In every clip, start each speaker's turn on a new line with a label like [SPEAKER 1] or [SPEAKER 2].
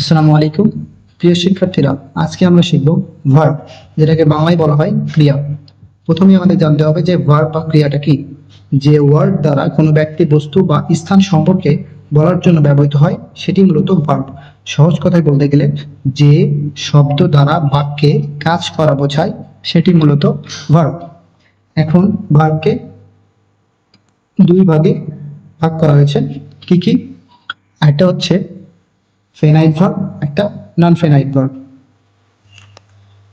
[SPEAKER 1] আসসালামু আলাইকুম। প্রিয় শিক্ষার্থীরা, আজকে আমরা শিখব ভার্ব যেটাকে বাংলায় বলা হয় ক্রিয়া। প্রথমে আমাদের জানতে হবে যে ভার্ব বা ক্রিয়াটা কি। যে ওয়ার্ড দ্বারা কোনো ব্যক্তি বস্তু বা স্থান সম্পর্কে বলার জন্য ব্যবহৃত হয়, সেটি মূলত ভার্ব সহজ কথায় বলতে গেলে, যে শব্দ দ্বারা বাক্যে কাজ করা বোঝায়, সেটি মূলত ভার্ব এখন ভার্বকে দুই ভাগে ভাগ করা হয়েছে। কি কি? একটা হচ্ছে ফেনাইট ভার্ব একটা নন ফেনাইট ভার্ব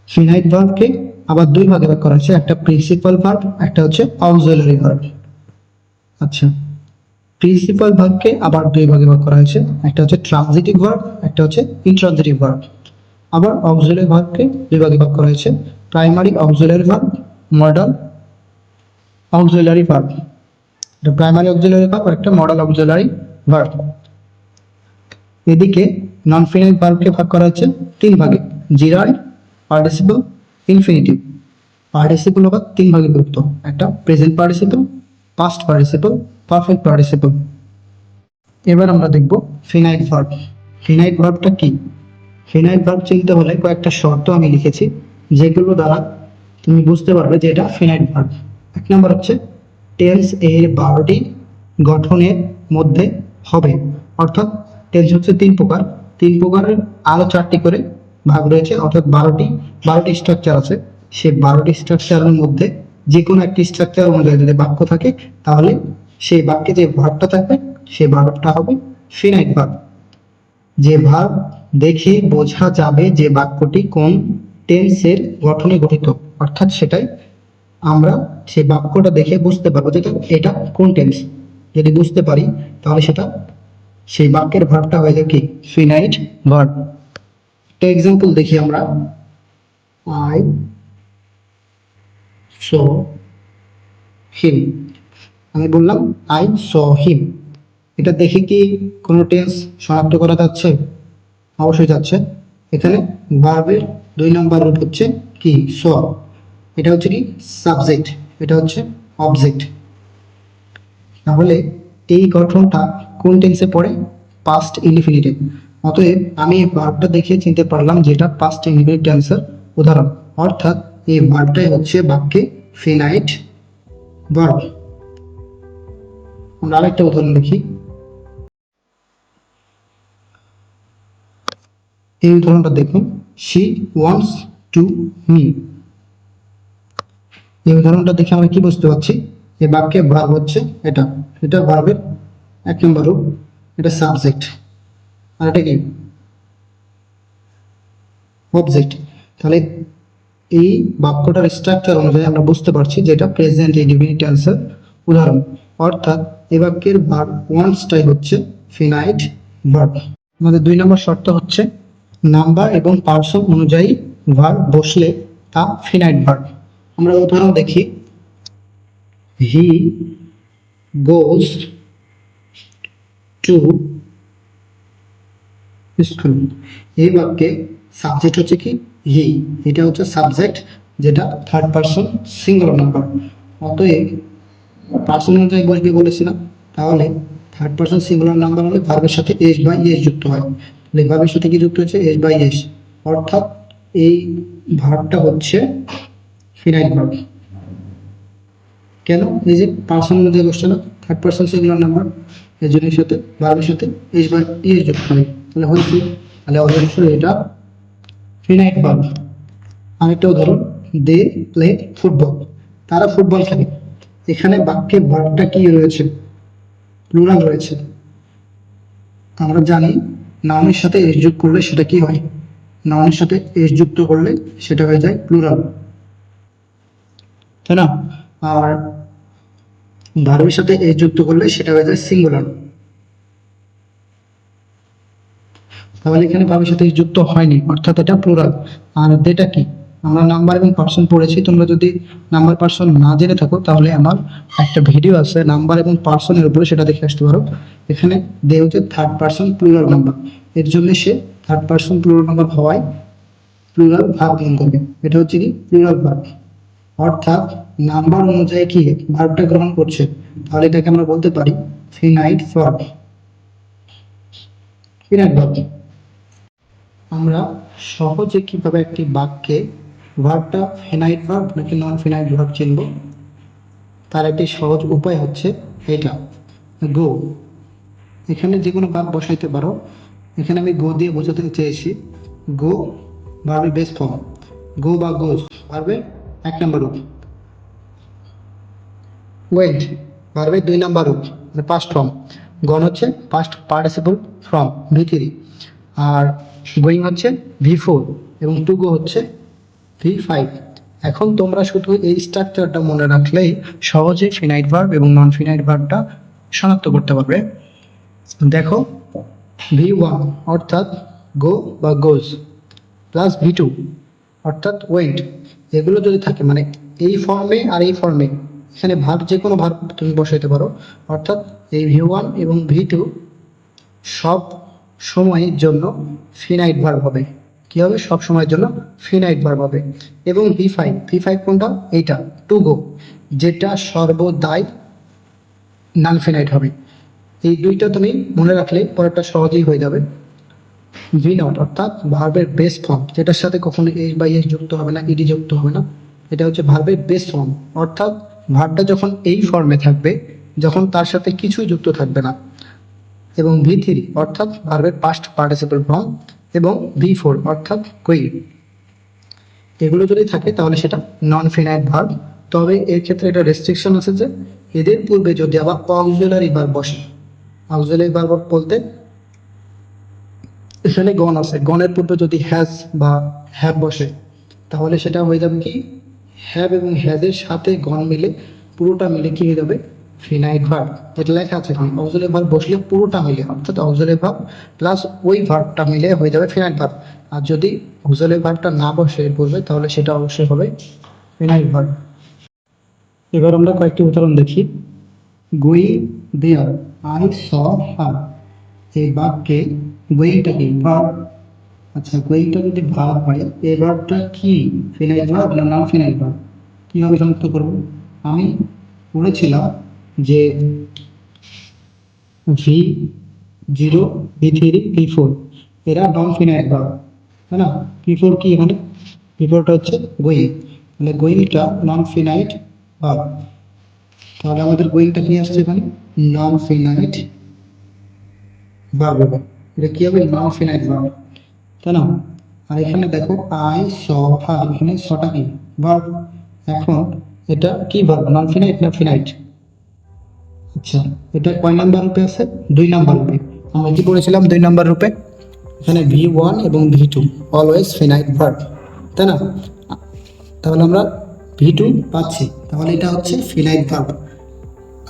[SPEAKER 1] ফিনাইট ভার্বকে আবার দুই ভাগে ভাগ করা হয়েছে, একটা প্রিন্সিপাল ভার্ব একটা হচ্ছে অক্সিলারি ভার্ব আচ্ছা প্রিন্সিপাল ভার্বকে আবার দুই ভাগে ভাগ করা হয়েছে, একটা হচ্ছে ট্রানজিটিভ ভার্ব একটা হচ্ছে ইনট্রানজিটিভ ভার্ব আবার অক্সিলারি ভার্বকে দুই ভাগে ভাগ করা হয়েছে primary auxiliary verb modern auxiliary verb এটা প্রাইমারি অক্সিলারি ভার্ব আর একটা মডাল অক্সিলারি ভার্ব এদিকে নন ফিনাইট ভার্বকে ভাগ করা হচ্ছে তিন ভাগে জিরায় পার্টিসিপল ইনফিনিটিভ পার্টিসিপল আবার তিন ভাগে বিভক্ত। একটা present participle past participle perfect participle এবার আমরা দেখব ফিনাইট ভার্ব ফিনাইট ভার্বটা কি? ফিনাইট ভার্ব চিনতে হলে কয়েকটা শর্ত আমি লিখেছি, যেগুলো দ্বারা তুমি বুঝতে পারবে যে এটা ফিনাইট ভার্ব এক নম্বর হচ্ছে টেন্স এর বারোটি গঠনের মধ্যে হবে, অর্থাৎ টেন্স হচ্ছে তিন প্রকার। তিন প্রকারের আরও চারটি করে ভাগ রয়েছে, অর্থাৎ বারোটি বারোটি স্ট্রাকচার আছে। সেই বারোটি স্ট্রাকচারের মধ্যে যে কোনো একটি স্ট্রাকচার অনুযায়ী যদি বাক্য থাকে, তাহলে সেই বাক্যে যে ভার্বটা থাকবে সেই ভার্বটা হবে ফিনাইট ভার্ব যে ভার্ব দেখে বোঝা যাবে যে বাক্যটি কোন টেন্সের গঠনে গঠিত, অর্থাৎ সেটাই আমরা সেই বাক্যটা দেখে বুঝতে পারব যে এটা- এটা কোন টেন্স যদি বুঝতে পারি, তাহলে সেটা সেই বাক্যের ভার্বটা হয়ে যায় কি? ফিনাইট ভার্ব একটা এক্সাম্পল দেখি আমরা। আই স হিম আমি বললাম আই স হিম এটা দেখে কি কোনো টেন্স শনাক্ত করা যাচ্ছে? অবশ্যই যাচ্ছে। এখানে ভার্বের দুই নম্বর রূপ হচ্ছে কি? স এটা হচ্ছে কি? সাবজেক্ট এটা হচ্ছে অবজেক্ট তাহলে এই গঠনটা কোন টেন্সে পড়ে? পাস্ট ইনফিনিটিভ অতএব আমি এই ভার্বটা দেখে চিনতে পারলাম যেটা পাস্ট ইনফিনিটিভ টেন্সের উদাহরণ। অর্থাৎ এই ভার্বটাই হচ্ছে বাক্যে ফিনাইট ভার্ব আমরা আরেকটা উদাহরণ দেখি। এই উদাহরণটা দেখুন। শি ওয়ান্টস টু মি এই উদাহরণটা দেখে আমরা কি বুঝতে পারছি? এই বাক্যে ভার্ব হচ্ছে এটা। এটা ভার্বের এক নম্বর এটা সাবজেক্ট আর এটা কি? অবজেক্ট তাহলে এই বাক্যটার স্ট্রাকচার অনুযায়ী আমরা বুঝতে পারছি যে এটা প্রেজেন্ট টেন্সের উদাহরণ। অর্থাৎ এই বাক্যের ভার্ব ওয়ান্সটাই হচ্ছে ফিনাইট ভার্ব আমাদের দুই নম্বর শর্ত হচ্ছে নাম্বার এবং পার্সন অনুযায়ী ভার্ব বসলে তা ফিনাইট ভার্ব আমরা উদাহরণ দেখি। হি গোজ টু স্কুল এই বাক্যে সাবজেক্ট হচ্ছে কি? হি এটা হচ্ছে সাবজেক্ট যেটা থার্ড পার্সন সিঙ্গুলার নাম্বার অতএব পার্সন অনুযায়ী বসবে বলেছিলাম? তাহলে থার্ড পার্সন সিঙ্গুলার নাম্বার হলে ভার্বের সাথে এস বাই এস যুক্ত হয়। তাহলে ভার্বের সাথে কি যুক্ত হচ্ছে এস বাই এস অর্থাৎ এই ভার্বটা হচ্ছে ফিনাইট ভার্ব কেন? এই যে পার্সন অনুযায়ী বসছে না থার্ড পার্সন সিঙ্গুলার নাম্বার এর জন্য সাথে ভার্বের সাথে এস বাই এস যুক্ত হয় তাহলে হচ্ছে তাহলে অবশ্যই এটা ফিনাইট ভার্ব আরেকটা উদাহরণ, দে প্লে ফুটবল। তারা ফুটবল খেলে। এখানে বাক্যে ভার্বটা কি রয়েছে? প্লুরাল রয়েছে। আমরা জানি নাউনের সাথে এস যোগ করলে সেটা কি হয়? নাউনের সাথে এস যুক্ত করলে সেটা হয়ে যায় প্লুরাল তাই না? আর ভার্বের সাথে এস যুক্ত করলে সেটা হয়ে যায় সিঙ্গুলার তাহলে এখানে ভাবের সাথে যুক্ত হয়নি, অর্থাৎ এটা প্লুরাল আর যেটা কি? আমরা নাম্বার এবং পার্সন পড়েছি, তোমরা যদি নাম্বার পার্সন না জেনে থাকো, তাহলে আমার একটা ভিডিও আছে নাম্বার এবং পার্সনের উপরে সেটা দেখে আসতে পারো। এখানে দে হচ্ছে থার্ড পার্সন প্লুরাল নাম্বার এর জন্য সে থার্ড পার্সন প্লুরাল নাম্বার হওয়ায় প্লুরাল ভার্ব গ্রহণ করবে। এটা হচ্ছে কি? প্লুরাল ভার্ব অর্থাৎ নাম্বার অনুযায়ী কি ভার্বটা গ্রহণ করছে, তাহলে এটাকে আমরা বলতে পারি ফিনাইট ভার্ব ফিনাইট ভার্ব আমরা সহজে কীভাবে একটি বাক্যে ভার্বটা ফিনাইট ভার্ব নাকি নন ফিনাইট ভার্ব চিনব? তার একটি সহজ উপায় হচ্ছে এটা গো এখানে যে কোনো ভার্ব বসাইতে পারো। এখানে আমি গো দিয়ে বোঝাতে চেয়েছি। গো ভার্বের বেস ফর্ম গো বা গোজ ভার্বের এক নম্বর রূপ। ওয়েন্ট ভার্বের দুই নাম্বার রূপ মানে পাস্ট ফর্ম গন হচ্ছে past participle form V three আর গোয়িং হচ্ছে ভি ফোর এবং টু গো হচ্ছে ভি ফাইভ এখন তোমরা শুধু এই স্ট্রাকচারটা মনে রাখলেই সহজে ফিনাইট ভার্ব এবং নন ফিনাইট ভার্বটা শনাক্ত করতে পারবে। দেখো ভি ওয়ান অর্থাৎ গো বা গোজ প্লাস ভি টু অর্থাৎ ওয়েন্ট এগুলো যদি থাকে মানে এই ফর্মে আর এই ফর্মে এখানে ভার্ব যে কোনো ভার্ব তুমি বসাইতে পারো। অর্থাৎ এই ভি ওয়ান এবং ভি টু সব সময়ের জন্য ফিনাইট ভার্ব হবে। কি হবে? সব সময়ের জন্য ফিনাইট ভার্ব হবে। এবং ভি ফাইভ ভি ফাইভ কোনটা? এইটা টু গো যেটা সর্বদাই নন ফিনাইট হবে। এই দুইটা তুমি মনে রাখলে পরেরটা সহজেই হয়ে যাবে। ভি নট অর্থাৎ ভার্বের বেস ফর্ম যেটার সাথে কখনো এস বা এস যুক্ত হবে না ইডি যুক্ত হবে না, এটা হচ্ছে ভার্বের বেস ফর্ম অর্থাৎ ভার্বটা যখন এই ফর্মে থাকবে, যখন তার সাথে কিছুই যুক্ত থাকবে না, এবং ভি থ্রি অর্থাৎ ভার্বের পাস্ট পার্টিসিপল ফর্ম এবং ভি ফোর অর্থাৎ কুই এগুলো যদি থাকে, তাহলে সেটা নন ফিনাইট ভার্ব তবে এর ক্ষেত্রে এটা রেস্ট্রিকশন আছে যে, এদের পূর্বে যদি আবার অক্সিলারি ভার্ব বসে অক্সিলারি ভার্ব বলতে এখানে গণ আছে। গণের পূর্বে যদি হ্যাজ বা হ্যাভ বসে, তাহলে সেটা হয়ে যাবে কি? হ্যাভ এবং হ্যাজের সাথে গণ মিলে পুরোটা মিলে কি হয়ে যাবে? ফিনাইট ভার্ব এটা লেখা আছে অক্সিলারি ভার্ব বসলে পুরোটা মিলে, অর্থাৎ অক্সিলারি ভার্ব প্লাস ওই ভার্বটা মিলে হয়ে যাবে ফিনাইট ভার্ব আর যদি অক্সিলারি ভার্বটা না বসে পূর্বে তাহলে সেটা অবশ্যই হবে ফিনাইট ভার্ব এবার আমরা কয়েকটি উদাহরণ দেখি। গুই দেয়ার আই, স হার এই বাক্যে গোয়িংটা কি ভার্ব আচ্ছা গোয়িংটা যদি ভার্ব হয়, এই ভার্বটা কি? ফিনাইল ভার্ব না নন ফিনাইল ভার্ব কীভাবে শনাক্ত করব? আমি পড়েছিলাম যে V zero V three V four এরা নন ফিনাইল ভার্ব তাই না? ভি ফোর কি এখানে? ভি ফোরটা হচ্ছে গোয়িং মানে গোয়িংটা নন ফিনাইট ভার্ব তাহলে আমাদের গোয়িংটা কি আসছে এখানে? নন ফিনাইট ভার্ব এটা কি হবে? নন ফিনাইট ভার্ব তাই না? আর এখানে দেখো আই, স হার এখানে সটা কি? ভার্ব। এখন এটা কি ভার্ব? নন ফিনাইট না ফিনাইট আচ্ছা এটা কয় নাম্বার রূপে আছে? দুই নাম্বার রূপে। আমরা কি পড়েছিলাম? দুই নাম্বার রূপে। এখানে ভি ওয়ান এবং V two always finite verb তাই না? তাহলে আমরা ভি টু পাচ্ছি। তাহলে এটা হচ্ছে ফিনাইট ভার্ব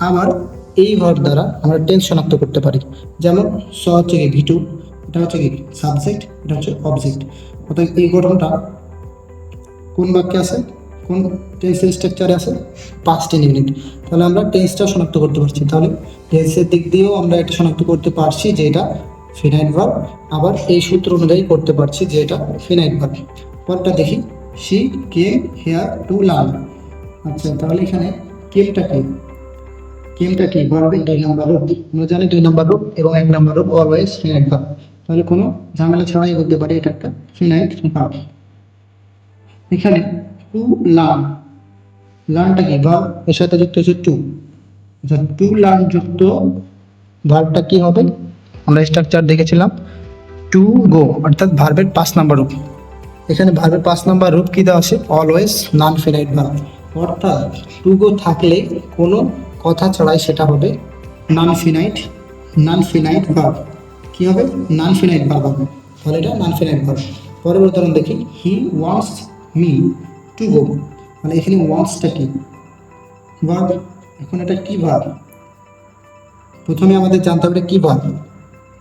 [SPEAKER 1] আবার এই ভার্ব দ্বারা আমরা টেন্স শনাক্ত করতে পারি। যেমন, স হচ্ছে কি ভি টু এটা হচ্ছে কি সাবজেক্ট এটা হচ্ছে অবজেক্ট অর্থাৎ এই গঠনটা কোন বাক্যে আছে? কোন টেন্সের স্ট্রাকচারে আছে? পাস্ট ইউনিট তাহলে আমরা টেন্সটা শনাক্ত করতে পারছি। তাহলে টেন্সের দিক দিয়েও আমরা এটা শনাক্ত করতে পারছি যে এটা ফিনাইট ভার্ব আবার এই সূত্র অনুযায়ী করতে পারছি যে এটা ফিনাইট ভার্ব পরটা দেখি she came here to learn আচ্ছা তাহলে এখানে কেমটা কি? কেমটা কি? ভার্বের দুই নম্বর রূপ? আমরা জানি দুই নম্বর রূপ এবং এক নম্বর রূপ অলওয়েজ ফিনাইট ভার্ব তাহলে কোনো ঝামেলা ছাড়াই বলতে পারি এটা একটা। ফিনাইট ভার্ব এখানে টু লার্ন। লার্নটা কি? ভার্ব এর সাথে যুক্ত হচ্ছে টু। আচ্ছা টু লার্ন যুক্ত ভার্বটা কি হবে? আমরা স্ট্রাকচার দেখেছিলাম। টু গো, অর্থাৎ ভার্বের পাঁচ নাম্বার রূপ। এখানে ভার্বের পাঁচ নাম্বার রূপ কি দেওয়া আছে? অলওয়েজ নন ফিনাইট ভার্ব অর্থাৎ টু গো থাকলে কোনো কথা ছাড়াই সেটা হবে non finite non finite verb কি হবে? নন ফিনাইট ভার্ব হবে। তাহলে এটা নন ফিনাইট ভার্ব পরের উদাহরণ দেখি। He wants me to go মানে এখানে ওয়ান্টসটা কি? ভার্ব এখন এটা কি ভার্ব প্রথমে আমাদের জানতে হবে কি ভার্ব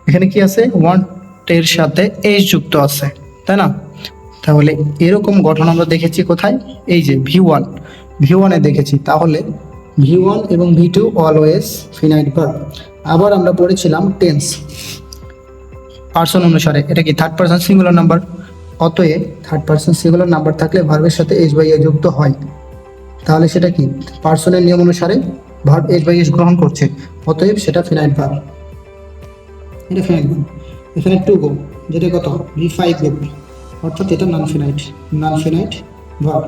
[SPEAKER 1] এখানে কি আছে? ওয়ান্টের সাথে এইচ যুক্ত আছে। তাই না? তাহলে এরকম গঠন আমরা দেখেছি কোথায়? এই যে ভি ওয়ান ভি ওয়ানে দেখেছি। তাহলে ভি ওয়ান এবং V two always finite verb. আবার আমরা পড়েছিলাম টেন্স। পার্সন অনুসারে এটা কি থার্ড পার্সন সিঙ্গুলার নাম্বার অতএব থার্ড পার্সন সিঙ্গুলার নাম্বার থাকলে ভার্বের সাথে এস বাই এ যুক্ত হয়। তাহলে সেটা কি? পার্সনের নিয়ম অনুসারে ভার্ব এস বাই এস গ্রহণ করছে। অতএব সেটা ফিনাইট ভার্ব। এটা ফিনাইট ভার্ব। এখানে টু গো যেটা কত? ভি ফাইভ গ্রুপ অর্থাৎ এটা non finite non finite verb